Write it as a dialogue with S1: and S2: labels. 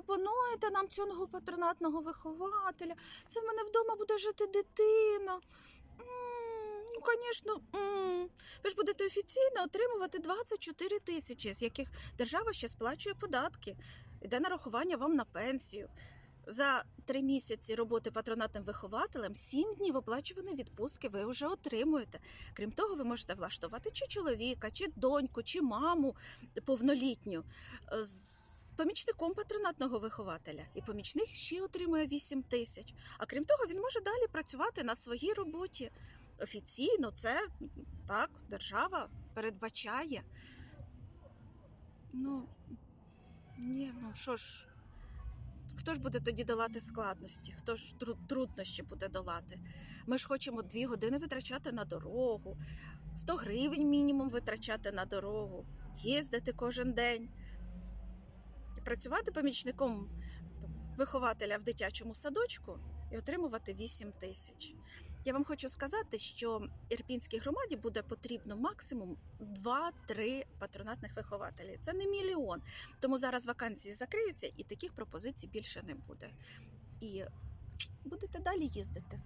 S1: пропонуєте нам цього патронатного вихователя. Це в мене вдома буде жити дитина. Ну, звісно, ви ж будете офіційно отримувати 24 тисячі, з яких держава ще сплачує податки, йде нарахування вам на пенсію. За три місяці роботи патронатним вихователем сім днів оплачуваної відпустки ви вже отримуєте. Крім того, ви можете влаштувати чи чоловіка, чи доньку, чи маму повнолітню помічником патронатного вихователя. І помічник ще отримує 8 тисяч. А крім того, він може далі працювати на своїй роботі. Офіційно це так, держава передбачає. Ну, ні, ну що ж. Хто ж буде тоді долати складності? Хто ж труднощі буде долати? Ми ж хочемо дві години витрачати на дорогу, 100 гривень мінімум витрачати на дорогу, їздити кожен день, працювати помічником вихователя в дитячому садочку і отримувати 8 тисяч. Я вам хочу сказати, що Ірпінській громаді буде потрібно максимум 2-3 патронатних вихователі. Це не мільйон. Тому зараз вакансії закриються і таких пропозицій більше не буде. І будете далі їздити.